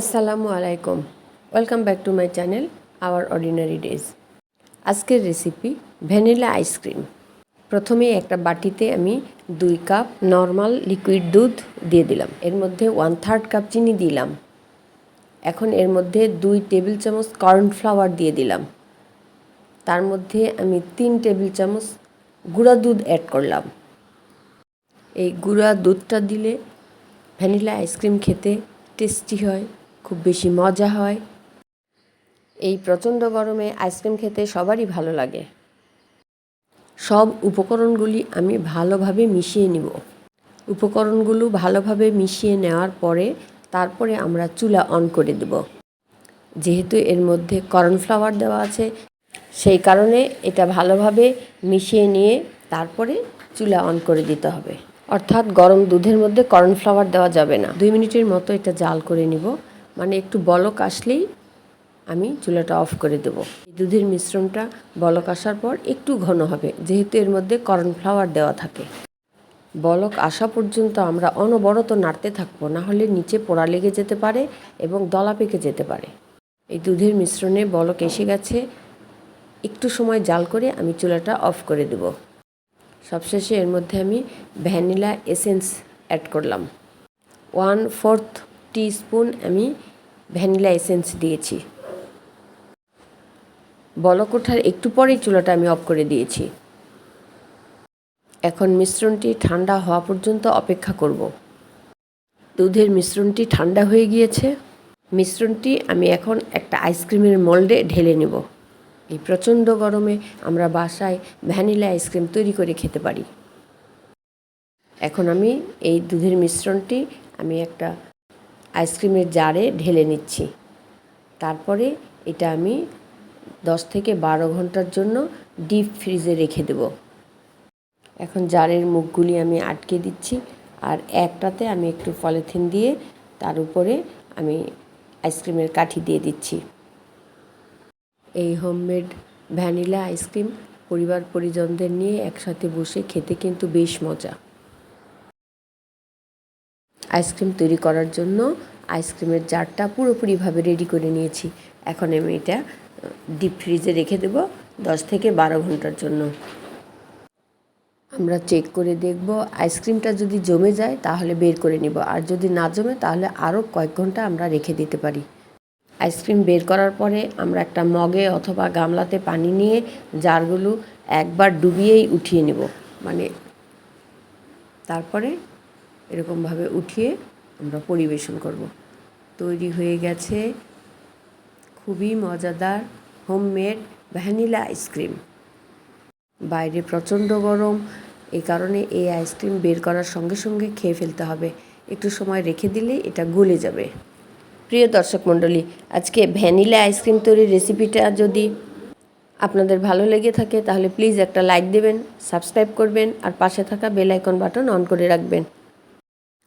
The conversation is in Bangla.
আসসালামু আলাইকুম। Welcome back to my channel our ordinary days আজকের রেসিপি ভ্যানিলা আইসক্রিম প্রথমে একটা বাটিতে আমি দুই কাপ নর্মাল লিকুইড দুধ দিয়ে দিলাম। এর মধ্যে ওয়ান থার্ড কাপ চিনি দিলাম। এখন এর মধ্যে দুই টেবিল চামচ কর্নফ্লাওয়ার দিয়ে দিলাম। তার মধ্যে আমি তিন টেবিল চামচ গুঁড়া দুধ অ্যাড করলাম। এই গুঁড়া দুধটা দিলে ভ্যানিলা আইসক্রিম খেতে টেস্টি হয়। খুব বেশি মজা হয়। এই প্রচণ্ড গরমে আইসক্রিম খেতে সবারই ভালো লাগে। সব উপকরণগুলি আমি ভালোভাবে মিশিয়ে নিব। উপকরণগুলো ভালোভাবে মিশিয়ে নেওয়ার পরে তারপরে আমরা চুলা অন করে দেব। যেহেতু এর মধ্যে কর্নফ্লাওয়ার দেওয়া আছে, সেই কারণে এটা ভালোভাবে মিশিয়ে নিয়ে তারপরে চুলা অন করে দিতে হবে। অর্থাৎ গরম দুধের মধ্যে কর্নফ্লাওয়ার দেওয়া যাবে না। দুই মিনিটের মতো এটা জাল করে নিব। মানে একটু বলক আসলেই আমি চুলাটা অফ করে দেব। দুধের মিশ্রণটা বলক আসার পর একটু ঘন হবে, যেহেতু এর মধ্যে কর্নফ্লাওয়ার দেওয়া থাকে। বলক আসা পর্যন্ত আমরা অনবরত নাড়তে থাকব, না হলে নিচে পোড়া লেগে যেতে পারে এবং দলা পেকে যেতে পারে। এই দুধের মিশ্রণে বলক এসে গেছে, একটু সময় জাল করে আমি চুলাটা অফ করে দেব। সবশেষে এর মধ্যে আমি ভ্যানিলা এসেন্স অ্যাড করলাম। ওয়ান ফোর্থ স্পুন আমি ভ্যানিলা এসেন্স দিয়েছি। বলক ওঠার একটু পরেই চুলাটা আমি অফ করে দিয়েছি। এখন মিশ্রণটি ঠান্ডা হওয়া পর্যন্ত অপেক্ষা করব। দুধের মিশ্রণটি ঠান্ডা হয়ে গিয়েছে। মিশ্রণটি আমি এখন একটা আইসক্রিমের মোল্ডে ঢেলে নেব। এই প্রচণ্ড গরমে আমরা বাসায় ভ্যানিলা আইসক্রিম তৈরি করে খেতে পারি। এখন আমি এই দুধের মিশ্রণটি আমি একটা আইসক্রিমের জারে ঢেলে নিচ্ছি। তারপরে এটা আমি দশ থেকে বারো ঘণ্টার জন্য ডিপ ফ্রিজে রেখে দেব। এখন জারের মুখগুলি আমি আটকে দিচ্ছি আর একটাতে আমি একটু পলিথিন দিয়ে তার উপরে আমি আইসক্রিমের কাঠি দিয়ে দিচ্ছি। এই হোমমেড ভ্যানিলা আইসক্রিম পরিবার পরিজনদের নিয়ে একসাথে বসে খেতে কিন্তু বেশ মজা। আইসক্রিম তৈরি করার জন্য আইসক্রিমের জারটা পুরোপুরিভাবে রেডি করে নিয়েছি। এখন আমি এটা ডিপ ফ্রিজে রেখে দেব দশ থেকে বারো ঘণ্টার জন্য। আমরা চেক করে দেখব, আইসক্রিমটা যদি জমে যায় তাহলে বের করে নিব। আর যদি না জমে তাহলে আরও কয়েক ঘণ্টা আমরা রেখে দিতে পারি। আইসক্রিম বের করার পরে আমরা একটা মগে অথবা গামলাতে পানি নিয়ে জারগুলো একবার ডুবিয়েই উঠিয়ে নেব। মানে তারপরে এরকমভাবে উঠিয়ে আমরা পরিবেশন করব। তৈরি হয়ে গেছে খুবই মজাদার হোমমেড ভ্যানিলা আইসক্রিম। বাইরে প্রচণ্ড গরম এই কারণে এই আইসক্রিম বের করার সঙ্গে সঙ্গে খেয়ে ফেলতে হবে। একটু সময় রেখে দিলেই এটা গলে যাবে। প্রিয় দর্শক মণ্ডলী, আজকে ভ্যানিলা আইসক্রিম তৈরির রেসিপিটা যদি আপনাদের ভালো লেগে থাকে, তাহলে প্লিজ একটা লাইক দেবেন, সাবস্ক্রাইব করবেন, আর পাশে থাকা বেল আইকন বাটন অন করে রাখবেন।